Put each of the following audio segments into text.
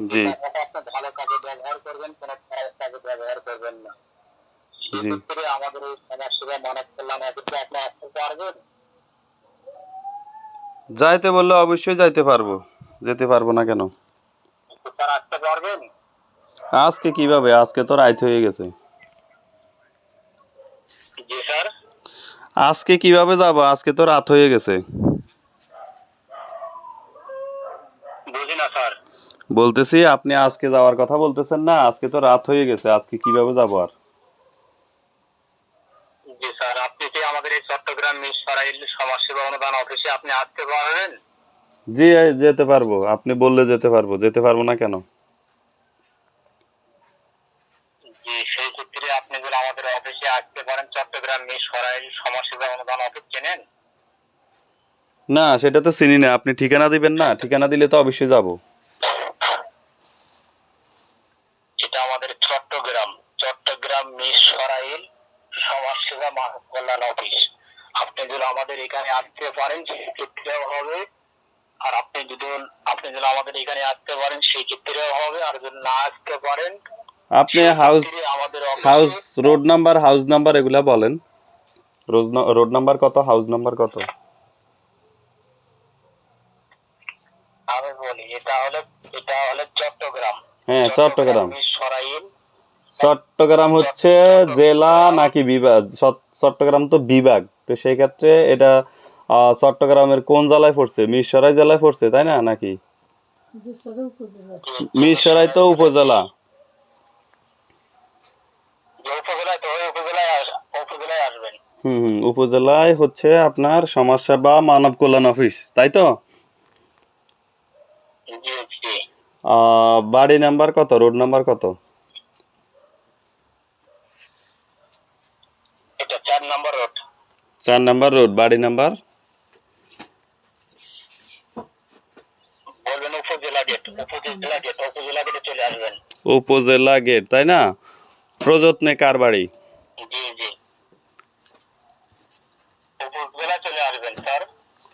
জি। আপনি ভালো কাজে ব্যবহার করবেন কোনো খারাপ কাজে ব্যবহার করবেন না। জি। আমাদের এই আপনি আসতে পারবেন? যাইতে বললে অবশ্যই যাইতে পারব যেতে পারব না কেন? আসতে পারবেন? আজকে কীভাবে? আজকে তো রাইত হয়ে গেছে। আজকে কীভাবে যাব? আজকে তো রাত হয়ে গেছে। বুঝি না স্যার। বলতেছি আপনি আজকে যাওয়ার কথা বলতেছেন না আজকে তো রাত হয়ে গেছে আজকে কীভাবে যাব আর? জি স্যার আপনি কি আমাদের এই চট্টগ্রাম মিস সমাজসেবা অনুদান অফিসে আপনি আসতে পারবেন? জি যেতে পারব। আপনি বললে যেতে পারব যেতে পারব না কেন? জি সেই ক্ষেত্রে আপনি যদি আমাদের অফিসে আসতে পারেন চট্টগ্রাম সমাজসেবা অনুদান অফিস চেনেন? না সেটা তো চিনি না আপনি ঠিকানা দিবেন না ঠিকানা দিলে তো অবশ্যই যাব এটা আমাদের চট্টগ্রাম চট্টগ্রাম মিস সরাইল সমাজসেবা মানব কল্যাণ অফিস আপনি যদি আমাদের এখানে আসতে পারেন সেক্ষেত্রেও হবে। আর আপনি যদি আপনি যদি আমাদের এখানে আসতে পারেন সেই ক্ষেত্রেও হবে। আর যদি না আসতে পারেন আপনি house house road number house number এগুলা বলেন। রোড নাম্বার কত হাউস নাম্বার কত? আমি বলি এটা হলো এটা হলো চট্টগ্রাম। হ্যাঁ চট্টগ্রাম। সরাইল। চট্টগ্রাম হচ্ছে জেলা নাকি বিভাগ? চট্টগ্রাম তো বিভাগ। তো সেই ক্ষেত্রে এটা চট্টগ্রামের কোন জেলায় পড়ছে? মিরসরাই জেলায় পড়ছে তাই না নাকি? মিরসরাই তো উপজেলা। উপজেলায় তো ওই উপজেলায় আস- উপজেলায় আসবেন। হুম হুম উপজেলায় হচ্ছে আপনার সমাজসেবা মানব কল্যাণ অফিস তাই তো? বাড়ি নাম্বার কত রোড নাম্বার কত? চার নম্বর চার নাম্বার রোড বাড়ি নাম্বার বলবেন উপজেলা গেট উপজেলা গেট উপজেলা গেটে চলে আসবেন উপজেলা গেট তাই না? প্রযত্নে কার বাড়ি?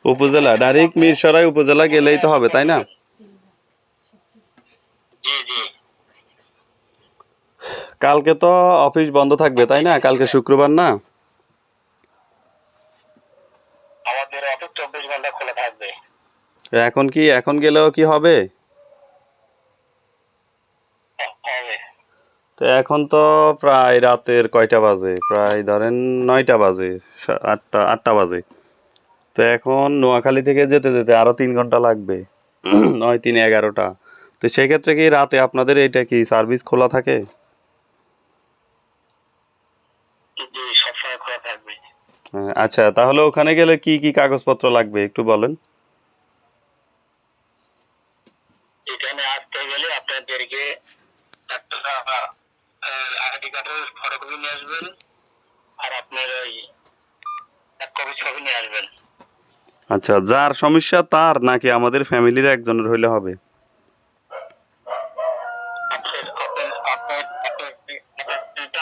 উপজেলা ডাইরেক্ট মিরসরাই উপজেলা গেলেই তো হবে তাই না? কালকে তো অফিস বন্ধ থাকবে তাই না? কালকে শুক্রবার না? এখন কি এখন গেলেও কি হবে? তো এখন তো প্রায় রাতের কয়টা বাজে? প্রায় ধরেন নয়টা বাজে আটটা আটটা বাজে। তো এখন নোয়াখালী থেকে যেতে যেতে আরও তিন ঘণ্টা লাগবে নয় তিন এগারোটা। তো সেক্ষেত্রে কি রাতে আপনাদের এটা কি সার্ভিস খোলা থাকে? হ্যাঁ, আচ্ছা তাহলে ওখানে গেলে কি কি কাগজপত্র লাগবে একটু বলেন? এখানে আসতে গেলে আপনাদেরকে একটা কার্ডের ফটোকপি নিয়ে আসবেন আর আপনার ওই এক কপি ছবি নিয়ে আসবেন। আচ্ছা যার সমস্যা তার নাকি আমাদের ফ্যামিলির একজনের হইলে হবে?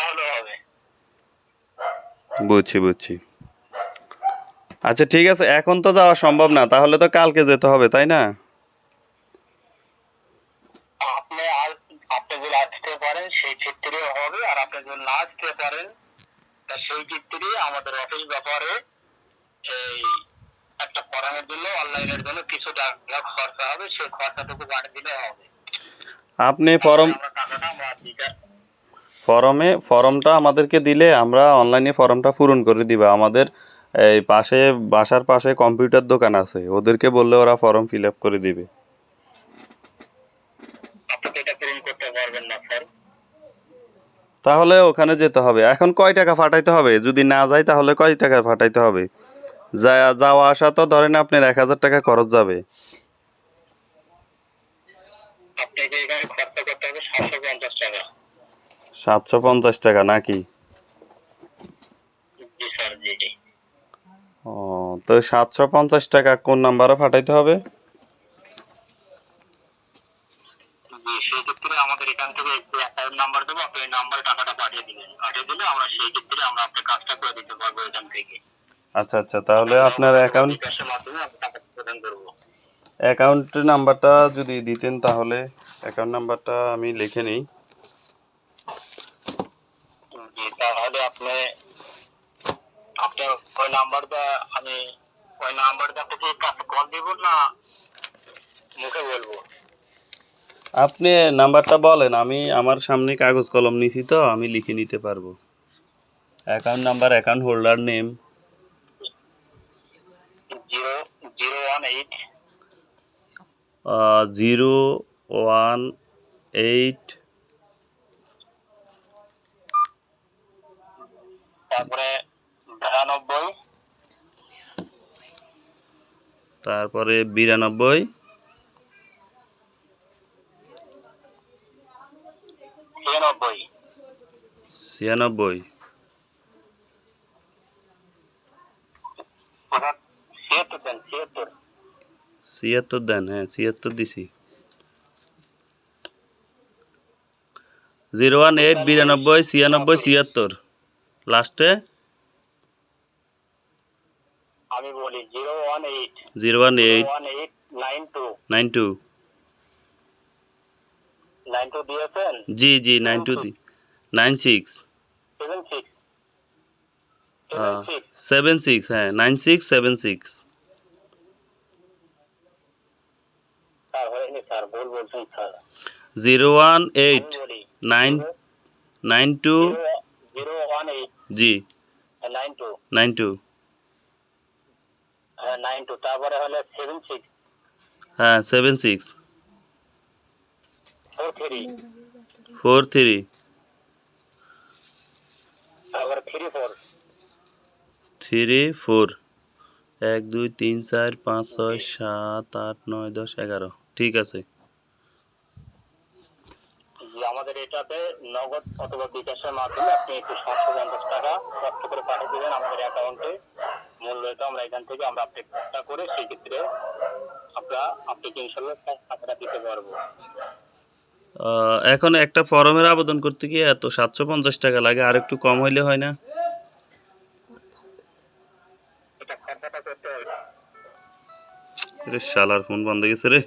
হলে হবে। বুঝছি বুঝছি। আচ্ছা ঠিক আছে এখন তো যাওয়া সম্ভব না তাহলে তো কালকে যেতে হবে তাই না আপনি আজ আপনি যদি আসতে পারেন সেই ক্ষেত্রেও হবে। আর আপনি যদি না আসতে পারেন তা সেই ক্ষেত্রে আমাদের অফিস ব্যাপারে এই একটা ফর্মের জন্য অনলাইনের জন্য কিছু টাকা খরচা হবে। সেই খরচাটুকু বাড়ি দিলে হবে। আপনি ফর্ম ফর্মে ফর্মটা আমাদেরকে দিলে আমরা অনলাইনে ফর্মটা পূরণ করে দিবা। আমাদের এই পাশে বাসার পাশে কম্পিউটার দোকান আছে। ওদেরকে বললে ওরা ফর্ম ফিল আপ করে দিবে আপনি তো এটা পূরণ করতে পারবেন না স্যার তাহলে ওখানে যেতে হবে। এখন কয় টাকা ফাটাইতে হবে? যদি না যাই তাহলে কয় টাকা ফাটাইতে হবে? যাওয়া আসা তো ধরেন আপনার এক হাজার টাকা খরচ যাবে। সাতশো পঞ্চাশ টাকা। নাকি? ও তো সাতশো পঞ্চাশ টাকা কোন নাম্বারে ফাটাইতে হবে জি সেই ক্ষেত্রে আমাদের এখান থেকে একটু অ্যাকাউন্ট নাম্বার দেবো আপনি ওই নাম্বারে টাকাটা পাঠিয়ে দিবেন। পাঠিয়ে দিলে আমরা সেই ক্ষেত্রে আমরা আপনার কাজটা করে দিতে পারব এখান থেকে। আচ্ছা আচ্ছা তাহলে আপনার অ্যাকাউন্ট অ্যাকাউন্ট নাম্বারটা যদি দিতেন তাহলে অ্যাকাউন্ট নাম্বারটা আমি লিখে নিই। তাহলে আপনি আপনার ওই নাম্বারটা আমি ওই নাম্বারটা আপনাকে কাছে কল দিব না মুখে বলব? আপনি নাম্বারটা বলেন আমি আমার সামনে কাগজ কলম নিছি তো আমি লিখে নিতে পারব। Account number account holder name zero one eight. তারপরে বিরানব্বই। তারপরে বিরানব্বই ছিয়ানব্বই ছিয়ানব্বই। ছিয়াত্তর দেন হ্যাঁ ছিয়াত্তর দিছি। জিরো ওয়ান এইট বিরানব্বই ছিয়ানব্বই ছিয়াত্তর। লাস্টে? আমি বলি zero one eight. Zero one eight. Nine two. Nine two. Nine two দিয়েছেন? জি জি nine two nine six. Seven six seven six seven six হ্যাঁ nine six seven six sir হয়নি স্যার ভুল বলছেন স্যার জিরো ওয়ান আমি এইট বলি nine nine two zero one eight জি nine two nine two হ্যাঁ নাইন টু তারপরে হলে সেভেন সিক্স হ্যাঁ seven six four three four three তারপরে থ্রি ফোর থ্রি ফোর এক দুই তিন চার পাঁচ ছয় সাত আট নয় দশ এগারো। ঠিক আছে। আমাদের এটাতে নগদ অথবা বিকাশের মাধ্যমে আপনি একটু সাতশো পঞ্চাশ টাকা কষ্ট করে পাঠিয়ে দেবেন আমাদের অ্যাকাউন্টে। মূল্যটা আমরা এখান থেকে আমরা আপডেটটা করে সেক্ষেত্রে আমরা আপনাকে ইনশাল্লাহ টাকাটা দিতে পারব। এখন একটা ফর্মের আবেদন করতে গিয়ে এত সাতশো পঞ্চাশ টাকা লাগে আর একটু কম হইলে হয় না? রে শালার ফোন বন্ধ গেছে রে।